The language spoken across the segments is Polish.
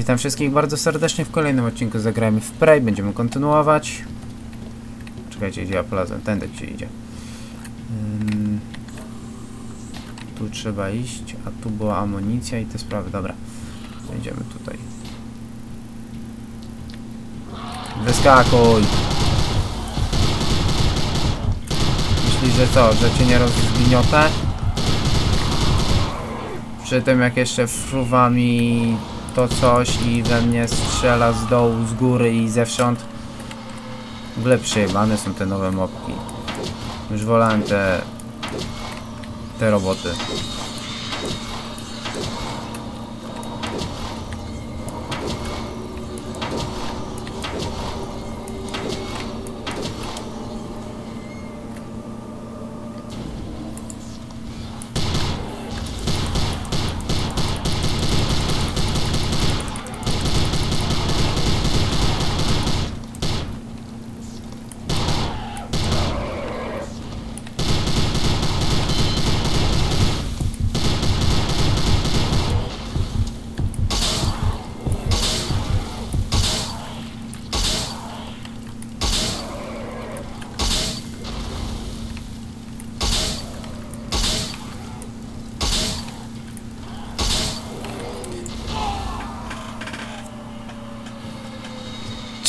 Witam wszystkich bardzo serdecznie w kolejnym odcinku Zagrajmy w Prey. Będziemy kontynuować. Czekajcie, gdzie ja plazę? Tędy gdzie idzie. Ym, tu trzeba iść, a tu była amunicja i te sprawy. Dobra, będziemy tutaj. Wyskakuj! Myślisz, że co, że cię nie rozgniotę? Przy tym jak jeszcze fruwa mi to coś i we mnie strzela z dołu, z góry i zewsząd. W ogóle przejebane są te nowe mopki. Już wolałem te... te roboty.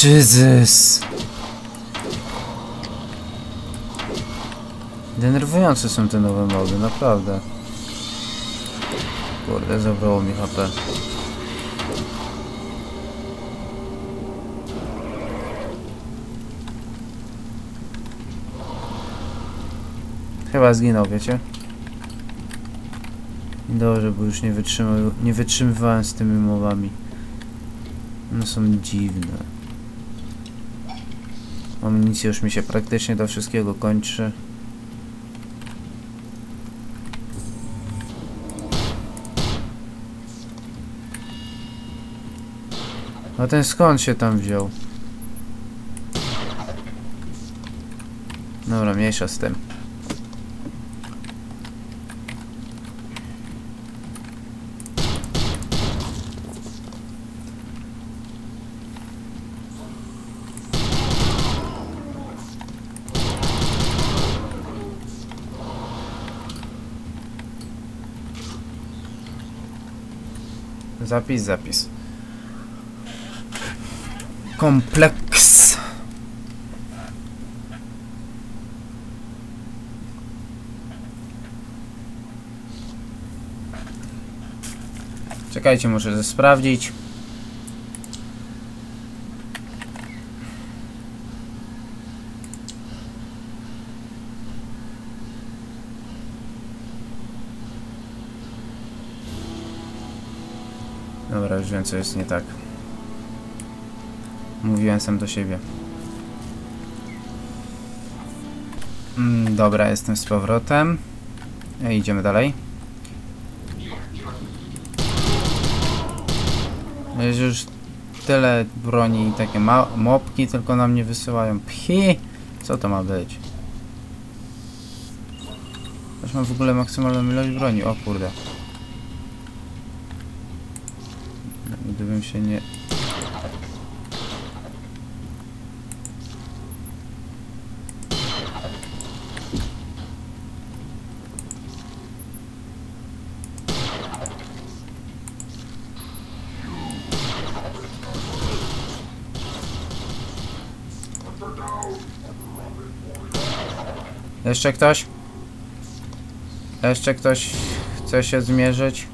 Jesus. Denerwujące są te nowe mody, naprawdę. Kurde, zabrało mi HP. Chyba zginął, wiecie? Dobrze, bo już nie, wytrzymał, nie wytrzymywałem z tymi mowami. One są dziwne. Amunicja już mi się praktycznie do wszystkiego kończy. A ten skąd się tam wziął? Dobra, mniejsza z tym. Zapis, zapis. Kompleks. Czekajcie, muszę to sprawdzić. Dobra, już wiem co jest nie tak. Mówiłem sam do siebie. Mm, dobra, jestem z powrotem. E, idziemy dalej. Jest już tyle broni i takie mopki tylko na mnie wysyłają. Pchi! Co to ma być? Już mam w ogóle maksymalną ilość broni. O kurde. Gdybym się nie... Jeszcze ktoś? Jeszcze ktoś chce się zmierzyć?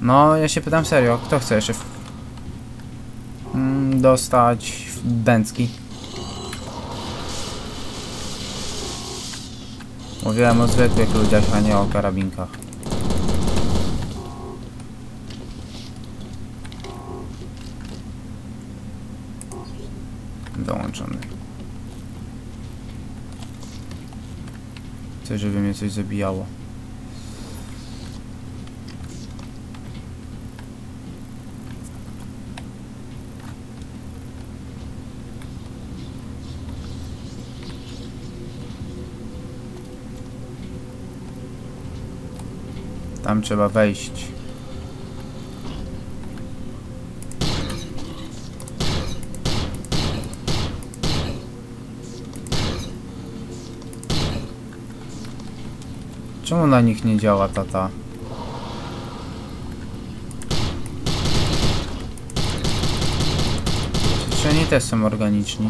No, ja się pytam serio, kto chce jeszcze w... mm, dostać w bęcki? Mówiłem o zwykłych ludziach, a nie o karabinkach. Dołączony. Chcę, żeby mnie coś zabijało. Tam trzeba wejść. Czemu na nich nie działa tata? Czy oni też są organiczni?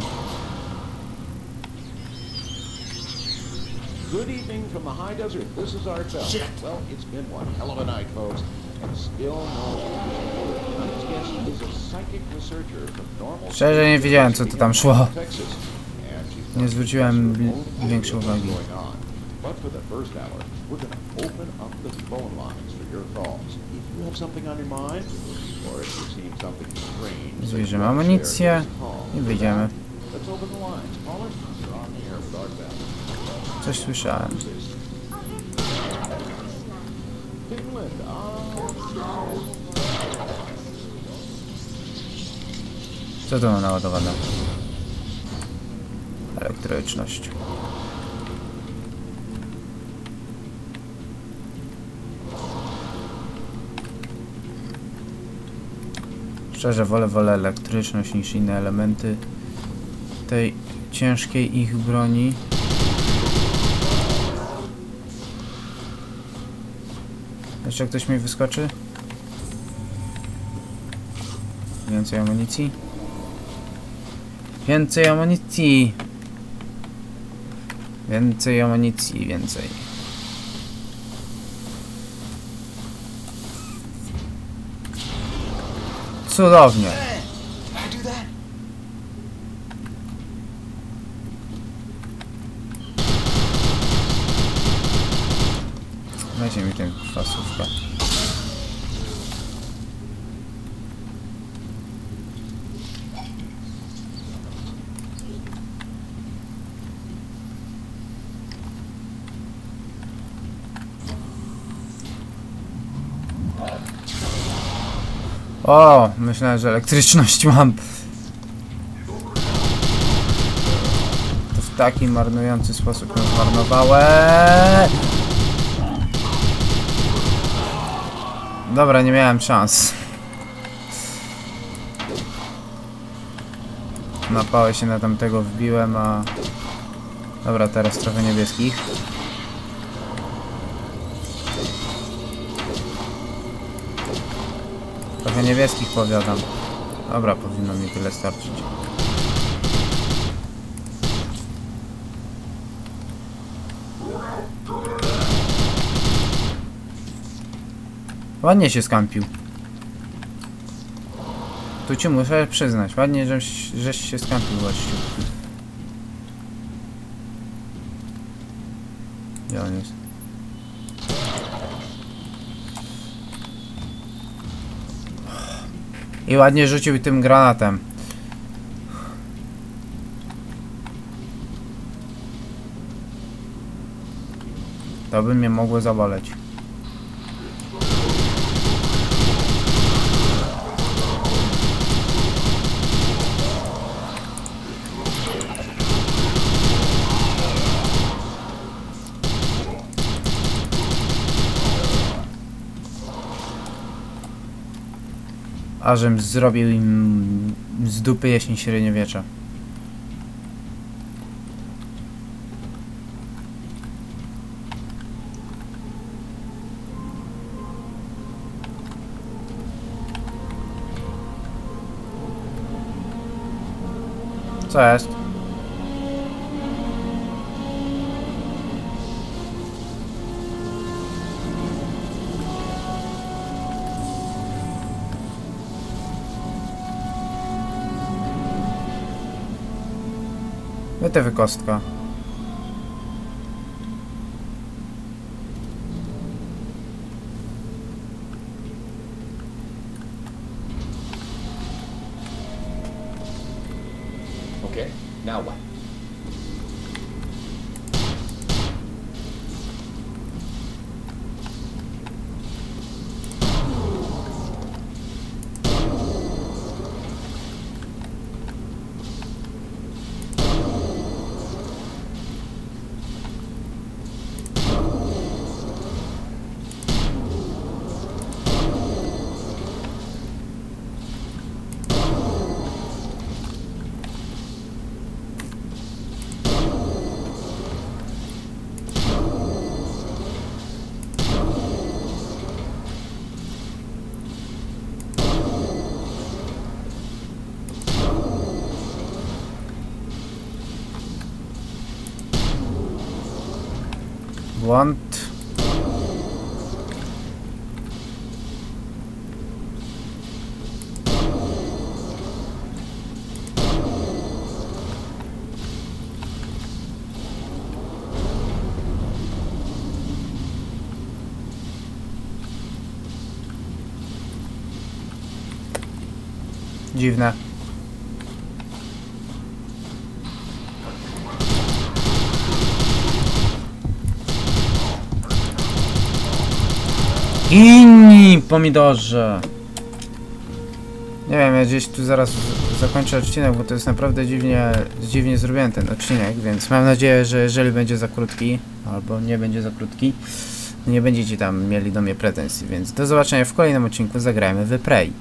Good evening from the high desert. This is our bell. Well, it's been one hell of a night, folks. And still no Tonight's guest is a psychic researcher from normal Szczerze nie wiedziałem co to tam szło. Nie zwróciłem większej uwagi. But for the first hour, we're going to open up the phone lines for your calls. If you have something on your mind, or if something strange, Zbierzemy amunicję i wyjdziemy. Let's open the lines. Caller, you're on the air with Bell. Coś słyszałem. Co to ma naładowane? Elektryczność. Szczerze wolę, wolę elektryczność niż inne elementy tej ciężkiej ich broni. Jeszcze ktoś mi wyskoczy? Więcej amunicji? Więcej amunicji! Więcej amunicji, więcej. Cudownie. I do that? Dajcie mi tę fasówkę. O, myślałem, że elektryczność mam. To w taki marnujący sposób ją zmarnowałem. Dobra, nie miałem szans. Na się na tamtego wbiłem, a... Dobra, teraz trochę niebieskich. Trochę niebieskich powiadam. Dobra, powinno mi tyle starczyć. Ładnie się skampił. Tu ci muszę przyznać, ładnie żeś, żeś się skampił gościu. Gdzie on jest? I ładnie rzucił tym granatem. To by mnie mogło zaboleć. A żem zrobił im z dupy jesień średniowiecza. Co jest? Wytywy kostka. Okay, now what? Błąd. Dziwne. Inni pomidorze. Nie wiem, ja gdzieś tu zaraz zakończę odcinek, bo to jest naprawdę dziwnie, dziwnie zrobiony ten odcinek, więc mam nadzieję, że jeżeli będzie za krótki, albo nie będzie za krótki, nie będziecie tam mieli do mnie pretensji, więc do zobaczenia w kolejnym odcinku Zagrajmy w Prey.